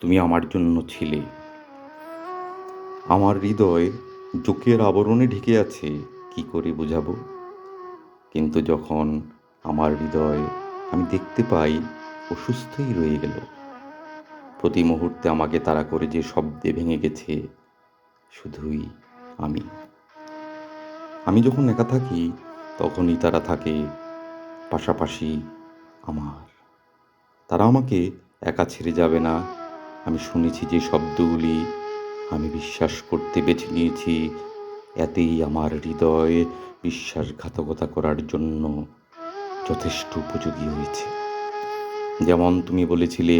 তুমি আমার জন্য ছিলে। আমার হৃদয় জোকের আবরণে ঢেকে আছে, কি করে বোঝাবো? কিন্তু যখন আমার হৃদয় আমি দেখতে পাই অসুস্থই রয়ে গেল। প্রতি মুহূর্তে আমাকে তাড়া করে যে শব্দে ভেঙে গেছে, শুধুই আমি। আমি যখন একা থাকি, তখনই তারা থাকে পাশাপাশি আমার। তারা আমাকে একা ছেড়ে যাবে না আমি শুনেছি যে শব্দগুলি আমি বিশ্বাস করতে বেছে নিয়েছি। এতেই আমার হৃদয় বিশ্বাসঘাতকতা করার জন্য যথেষ্ট উপযোগী হয়েছে। যেমন তুমি বলেছিলে,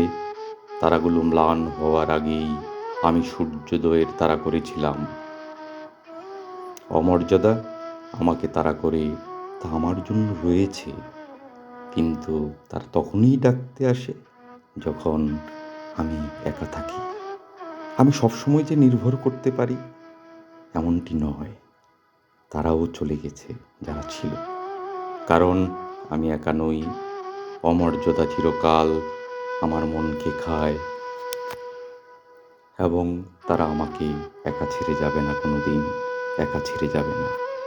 তারাগুলো ম্লান হওয়ার আগেই আমি সূর্যোদয়ের তারা করেছিলাম। অমর্যাদা আমাকে তারা করে তা আমার জন্য রয়েছে, কিন্তু তার তখনই ডাকতে আসে যখন আমি একা থাকি। আমি সবসময় যে নির্ভর করতে পারি, এমনটি নয়। তারাও চলে গেছে, যারা ছিল। কারণ আমি একা নই, অমর্যাদা চিরকাল আমার মনকে খায়। এবং তারা আমাকে একা ছেড়ে যাবে না কোনো দিন একা ছেড়ে যাবে না।